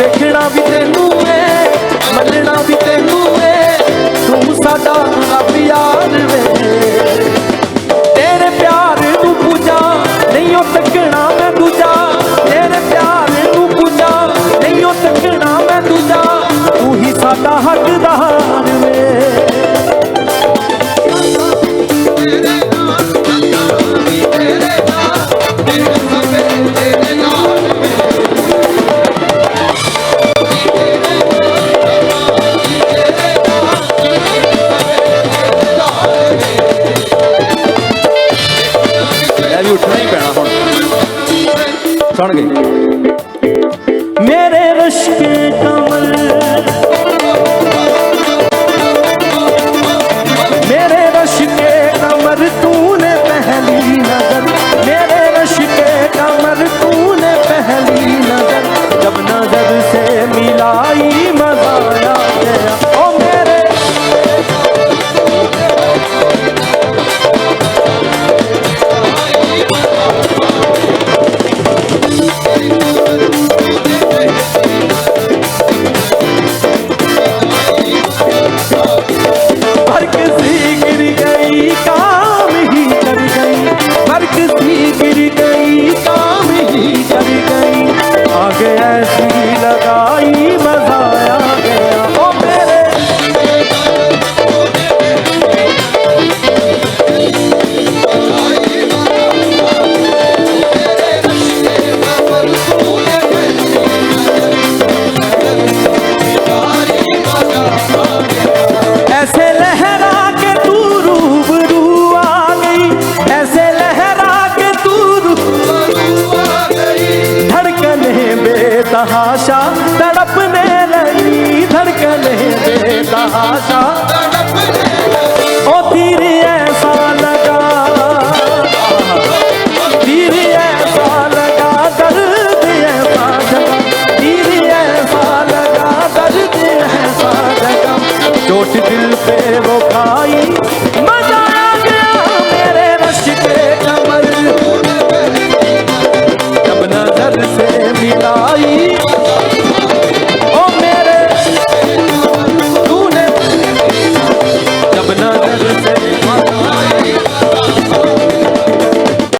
ਵੇਖਣਾ ਵੀ ਤੈਨੂੰ ਵੇ ਮੰਨਣਾ ਵੀ ਤੈਨੂੰ ਵੇ ਤੂੰ ਸਾਡਾ ਰੱਬ ਯਾਰ ਵੇ। ਤੇਰੇ ਪਿਆਰ ਨੂੰ ਪੂਜਾ, ਨਹੀਂ ਉਹ ਤੱਕਣਾ ਮੈਂ ਦੂਜਾ। ਤੇਰੇ ਪਿਆਰ ਨੂੰ ਪੂਜਾ, ਨਹੀਂ ਉਹ ਤੱਕਣਾ ਮੈਂ ਦੂਜਾ। ਤੂੰ ਹੀ ਸਾਡਾ ਹੱਕਦਾਰ ਪੁੱਛਣਾ ਹੀ ਪੈਣਾ ਹੁਣ। ਸੁਣ ਗਏ ਮੇਰੇ ਰਸ਼ਕੇ ऐसे लहरा के तू रूबरू आ गई। ऐसे लहरा के तू रूबरू आ गई। धड़कने बेतहाशा तड़पने लगी धड़कने बेतहाशा। ओ होठ दिल पे वो खाई